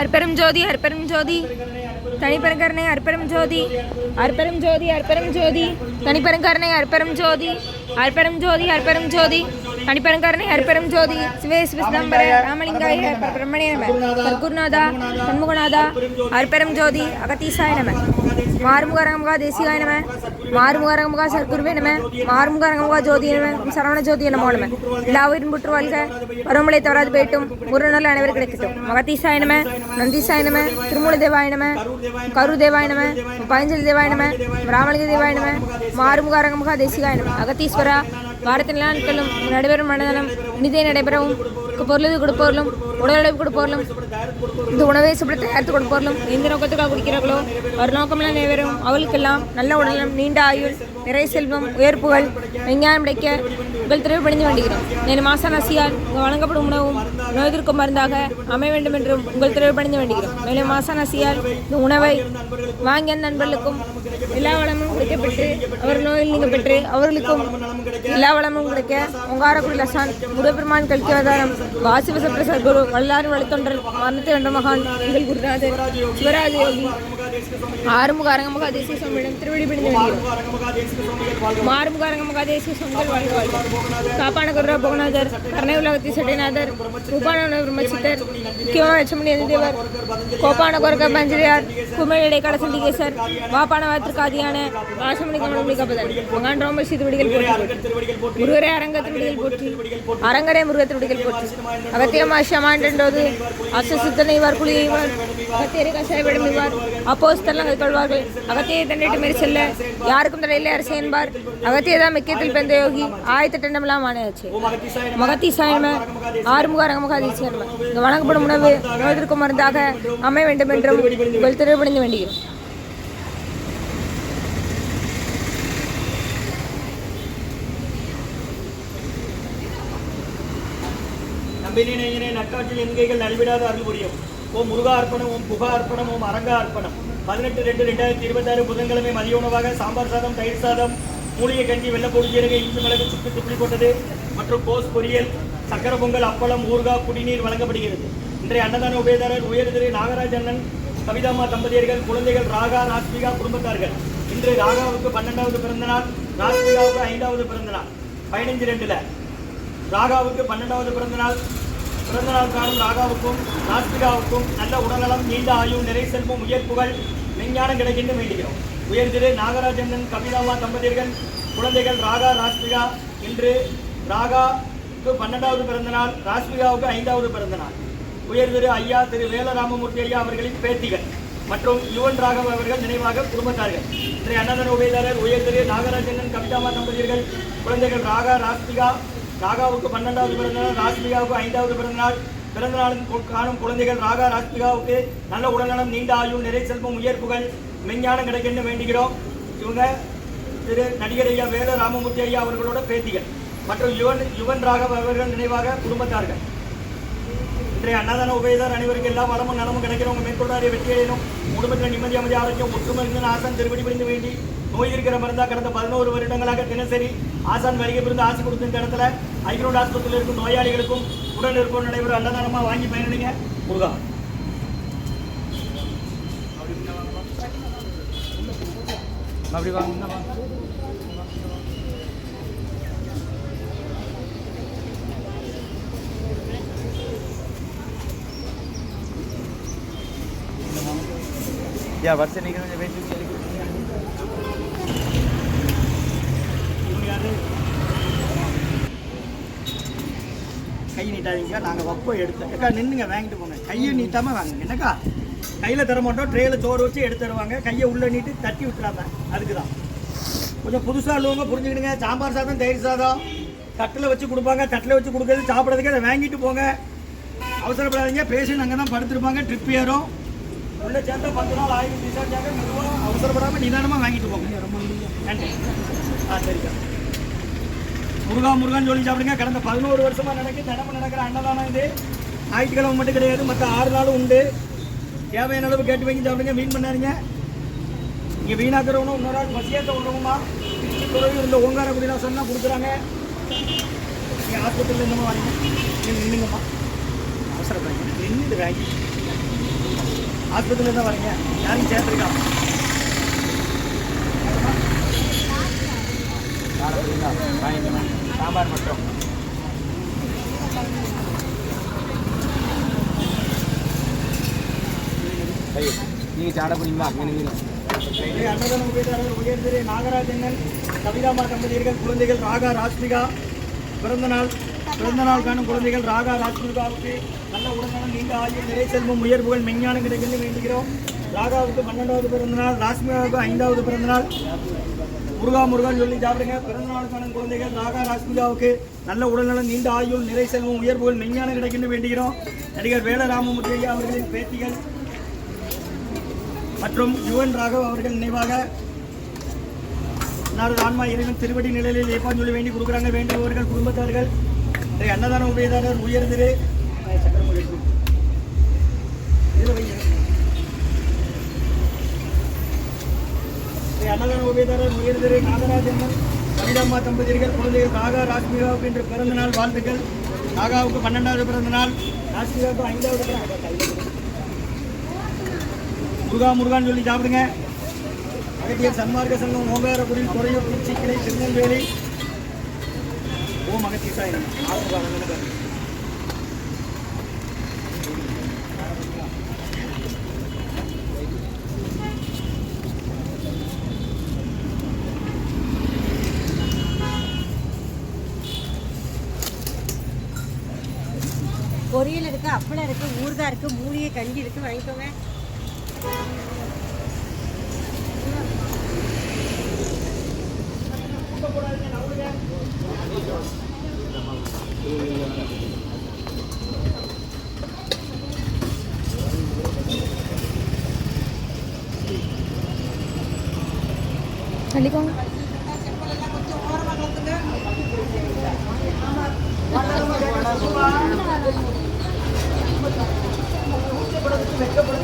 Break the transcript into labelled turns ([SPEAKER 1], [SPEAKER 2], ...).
[SPEAKER 1] அற்பெரும் ஜோதி அற்பெரும் ஜோதி. தனிப்பெருங்கருணை அற்பெரும் ஜோதி. அற்பெரும் ஜோதி அற்பெரும் ஜோதி. தனிப்பெருங்கருணை அற்பெரும் ஜோதி. அற்பெரும் ஜோதி அற்பெரும் ஜோதி. தனிப்பெருங்கருணை அற்பெரும் ஜோதி. சிவே சிவசிதம்பர ராமலிங்காய பிரம்மணே நம. குருநாதா சண்முகநாதா அற்பெரும் ஜோதி அகத்தீசாய நம. மாறுமுக ரங்கமுகா தேசிகாய நம மாறுமுக ரங்கமுகா சர்க்குருவே நம மாறுமுக ரங்கமுகா ஜோதி நம சரவண ஜோதி நமோ நம. எல்லா உயிரும் புற்று வாழ்க பருவமழை தவறாது போயிட்டும். ஒரு நாள் அனைவரும் கிடைக்கட்டும். மகத்தீசாய நம நந்தீசாய நம திருமூல தேவாய நம கரு தேவாய நம பயஞ்சலி தேவாய நம ராமலிங்க தேவாய நம மாறுமுக ரங்கமுகா தேசிகாய நம. அகத்தீஸ்வரா வாரத்தின் நாட்களும் நடைபெறும் மனதனம் இனிதே நடைபெறவும். பொருளது கொடுப்பவர்களும் உடல் உழைப்பு கொடுப்பவர்களும் இந்த உணவை சுப்பட தயாரித்து கொடுப்பவர்களும் எந்த நோக்கத்துக்காக குடிக்கிறார்களோ ஒரு நோக்கமெல்லாம் நிறைவேறும். அவளுக்கெல்லாம் நல்ல உடலம் நீண்ட ஆயுள் நிறை செல்வம் உயர்ப்புகள் விஞ்ஞானம் கிடைக்க உங்கள் திரைவு பணிந்து வேண்டுகிறோம். నేను மாச நசியால் வழங்கப்படும் உணவும் நோய்திருக்கும் மருந்தாக அமைய வேண்டும் என்றும் உங்கள் திரைவு பணிந்து வேண்டுகிறோம். மேலும் மாச நசியால் இந்த உணவை வாங்கிய நண்பர்களுக்கும் எல்லா வளமும் கிடைக்கப்பட்டு அவர் நோயில் நீங்க பெற்று அவர்களுக்கும் எல்லா வளமும் கிடைக்க ஒங்காரக்குடி லசான் முருகப்பெருமான் கல்கி அவதாரம் வாசி வசப்பிரசாத் குரு வல்லாறு வழித்தொண்டர் மரணத்தை வென்ற மகான் எங்கள் குருநாதர் சிவராஜ யோகி ஆறுமுக அரங்கமுக தேசிய சுவாமியிடம் திருவடி பிடிந்து மாறுமுக அரங்கமுக தேசிய சுவாமிகள் வாழ்க காப்பான குருரா போகநாதர் கர்ணை உலகத்தி சட்டைநாதர் ரூபான பிரம்மசித்தர் முக்கியமான லட்சுமணி தேவர் கோப்பான கொரக்க பஞ்சரியார் குமிழ் இடைக்கால சண்டிகேசர் வாப்பான வாத்திற்காதியான வாசமணி கமலமணி கபதன் மகான் ரோம சீதுவடிகள் போற்றி முருகரே அரங்க திருவடிகள் போற்றி அரங்கரே முருக திருவடிகள் போற்றி அகத்தியமா ஷமாண்டோது அசசுத்தனை குழியைவார் அகத்தியரை கஷாயப்படம் அப்போஸ் அப்போஸ்தலம் கைக்கொள்வார்கள் அகத்தியை தண்டிட்டு மாரி செல்ல யாருக்கும் தடையில்லை அரசு என்பார். அகத்திய தான் மிக்கத்தில் பெந்த யோகி. ஆயிரத்தி டண்டமெல்லாம் ஆணையாச்சு மகத்தி சாயம ரங்கமுகாதி அரங்கமுகாதீசியர்ம இங்கு வழங்கப்படும் உணவு நோய்திற்கும் மருந்தாக அமைய வேண்டும் என்றும் உங்கள் திருப்பணிந்து வேண்டுகிறோம்
[SPEAKER 2] நம்பினே நக்காற்றில் எண்கைகள் நலிவிடாத அருள் புரியும். ஓம் முருகா அர்ப்பணம் ஓம் புகா அர்ப்பணம் ஓம் அரங்கா அர்ப்பணம். பதினெட்டு ரெண்டு ரெண்டாயிரத்தி இருபத்தாறு புதன்கிழமை மதிய உணவாக சாம்பார் சாதம் தயிர் சாதம் மூலிகை கஞ்சி வெள்ளப்பொடி ஜீரக இஞ்சி மிளகு சுக்கு துப்பி போட்டது மற்றும் கோஸ் பொரியல் சக்கர பொங்கல் அப்பளம் ஊர்கா குடிநீர் வழங்கப்படுகிறது. இன்றைய அன்னதான உபயதாரர் உயர்திரு நாகராஜ் அண்ணன் கவிதாமா தம்பதியர்கள் குழந்தைகள் ராகா ராஸ்மிகா குடும்பத்தார்கள். இன்று ராகாவுக்கு பன்னெண்டாவது பிறந்தநாள் ராஸ்மிகாவுக்கு ஐந்தாவது பிறந்தநாள். பதினஞ்சு ரெண்டுல. ராகாவுக்கு பன்னெண்டாவது பிறந்தநாள் பிறந்தநாள் காணும் ராகாவுக்கும் நாஸ்பிகாவுக்கும் நல்ல உடல்நலம் நீண்ட ஆயுள் நிறை செல்வம் புகழ் விஞ்ஞானம் கிடைக்கின்ற வேண்டுகிறோம். உயர் திரு நாகராஜண்ணன் கவிதாமா தம்பதியர்கள் குழந்தைகள் ராகா ராஸ்மிகா இன்று ராகாவுக்கு பன்னெண்டாவது பிறந்தநாள் ராஸ்மிகாவுக்கு ஐந்தாவது பிறந்தநாள். உயர் திரு ஐயா திரு வேலராமமூர்த்தி ஐயா அவர்களின் பேத்திகள் மற்றும் யுவன் ராகவ் அவர்கள் நினைவாக குடும்பத்தார்கள். இன்றைய அன்னதான உபயதாரர் உயர் திரு நாகராஜண்ணன் கவிதாமா தம்பதியர்கள் குழந்தைகள் ராகா ராஸ்மிகா ராகாவுக்கு பன்னெண்டாவது பிறந்தநாள் ராஸ்மிகாவுக்கு ஐந்தாவது பிறந்தநாள். பிறந்தநாளும் காணும் குழந்தைகள் ராகா ராஸ்மிகாவுக்கு நல்ல உடல்நலம் நீண்ட ஆயுள் நிறை செல்வம் உயர்ப்புகள் மெஞ்ஞானம் கிடைக்கன்னு வேண்டுகிறோம் இவங்க திரு நடிகர் ஐயா வேல ராமமூர்த்தி ஐயா அவர்களோட பேத்திகள். மற்றும் யுவன் யுவன் ராகவ் அவர்கள் நினைவாக குடும்பத்தார்கள். இன்றைய அன்னதான உபயதார் அனைவருக்கும் எல்லா வளமும் நலமும் கிடைக்கிறவங்க மேற்கொள்ளாரிய வெற்றியடையணும். குடும்பத்தில் நிம்மதி அமைதி ஆரோக்கியம் ஒற்றுமை ஆசன் ஆசான் திருப்படி புரிந்து வேண்டி நோய் இருக்கிற மருந்தா கடந்த பதினோரு வருடங்களாக தினசரி ஆசான் வருகை புரிந்து ஆசை கொடுத்த இந்த இடத்துல ஐக்ரோட் ஆஸ்பத்திரியில் இருக்கும் நோயாளிகளுக்கும் உடல் இருக்கும் நடைபெறும். அன்னதானமாக வாங்கி பயனடைங்க. முருகா. அப்படி வாங்க
[SPEAKER 3] யா வருஷம் நீங்கள் கொஞ்சம் வெயிட் சொல்லி
[SPEAKER 2] இவங்க யாரு? கை நாங்கள் வப்போ எடுத்தோம். அக்கா நின்றுங்க வாங்கிட்டு போங்க. கையை நீட்டாமல் வாங்குங்க. என்னக்கா? கையில் தர மாட்டோம் ட்ரேயில் சோறு வச்சு எடுத்து தருவாங்க கையை உள்ளே நீட்டு தட்டி விட்டுறாங்க அதுக்கு தான் கொஞ்சம் புதுசாக உள்ளவங்க புரிஞ்சுக்கிடுங்க. சாம்பார் சாதம் தயிர் சாதம். தட்டில் வச்சு கொடுப்பாங்க. தட்டில் வச்சு கொடுக்கறது சாப்பிட்றதுக்கு அதை வாங்கிட்டு போங்க. அவசரப்படாதீங்க. பேஷண்ட் அங்கே தான் படுத்துருப்பாங்க. ட்ரிப் ஏறும். உள்ளே சேர்ந்த பத்து நாள் ஆயிரம் டிஸ்சார்ஜ் மெதுவாக அவசரப்படாமல் நிதானமாக வாங்கிட்டு போங்க. நன்றி. ஆ சரிக்கா. முருகா முருகான்னு சொல்லி சாப்பிடுங்க. கடந்த பதினோரு வருஷமா நடக்கு தினமும் நடக்கிற அன்னதானம் இது. ஞாயிற்றுக்கிழமை மட்டும் கிடையாது மற்ற ஆறு நாளும் உண்டு. தேவையான அளவு கேட்டு வாங்கி சாப்பிடுங்க வீண் பண்ணாருங்க இங்கே வீணாக்கிறவனும் இன்னொரு ஆள் பசியாத்த விடுறவமா திருச்சி துறவி இந்த ஓங்காரக்குடிலாம் சொன்னால் கொடுக்குறாங்க. நீங்கள் ஹாஸ்பிட்டலில் என்னமோ வரீங்க நீங்கள் நின்றுங்கம்மா அவசரப்படுங்க நின்று வாங்கி ஆஸ்பத்திரியில் தான் வரீங்க. யாரும் சாம்பார் மட்டும்.
[SPEAKER 3] நீங்கள் சாட போனீங்களா அங்கே நின்று
[SPEAKER 2] உயர்திரு நாகராஜண்ணன் கவிதாமா தம்பதியர்கள் குழந்தைகள் ராகா ராஷ்மிகா பிறந்தநாள் பிறந்தநாள் காணும் குழந்தைகள் ராகா ராஷ்மிகாவுக்கு நல்ல உடல்நலம் நீண்ட ஆகிய நிறை செல்வம் உயர்வுகள் மெஞ்ஞானம் கிடைக்கிறது வேண்டுகிறோம். ராகாவுக்கு பன்னெண்டாவது பிறந்தநாள் ராஷ்மிகாவுக்கு ஐந்தாவது பிறந்தநாள். முருகா முருகன் சொல்லி சாப்பிடுங்க. பிறந்த நாள் குழந்தைகள் நாகா ராஷ்மிகாவுக்கு நல்ல உடல்நலம் நீண்ட ஆயுள் நிறை செல்வம் உயர்வுகள் மெஞ்ஞானம் கிடைக்கின்ற வேண்டுகிறோம். நடிகர் வேலராமமூர்த்தி ஐயா அவர்களின் பேத்திகள் மற்றும் யுவன் ராகவ் அவர்கள் நினைவாக நாடு ஆன்மா இறைவன் திருவடி நிலையில் ஏப்பான் சொல்லி வேண்டி கொடுக்குறாங்க. வேண்டியவர்கள் குடும்பத்தார்கள் இன்றைய அன்னதான உபயதாரர் உயர்திரு இதில் வைங்க. அன்னதான உபயதாரர் உயர்திரு நாகராஜம்மன் கவிதம்மா தம்பதியர்கள் குழந்தைகள் நாகா ராஷ்மிகாவுக்கு இன்று பிறந்த நாள் வாழ்த்துக்கள். நாகாவுக்கு பன்னெண்டாவது பிறந்த நாள் ராஷ்மிகாவுக்கு ஐந்தாவது முருகா முருகான்னு சொல்லி சாப்பிடுங்க. அகத்தியர் சன்மார்க்க சங்கம் ஓங்காரபுரி துறையூர் திருச்சி கிளை திருநெல்வேலி. ஓம் அகத்தீசாய் நமः. ஆறுமுக அனந்தனகர்.
[SPEAKER 4] பொரியல் இருக்கு அப்பளம் இருக்கு ஊறுகாய் இருக்கு மூலிகை கஞ்சி இருக்கு வாங்கிக்கோங்க
[SPEAKER 1] தள்ளிக்கோங்க
[SPEAKER 2] metropolitana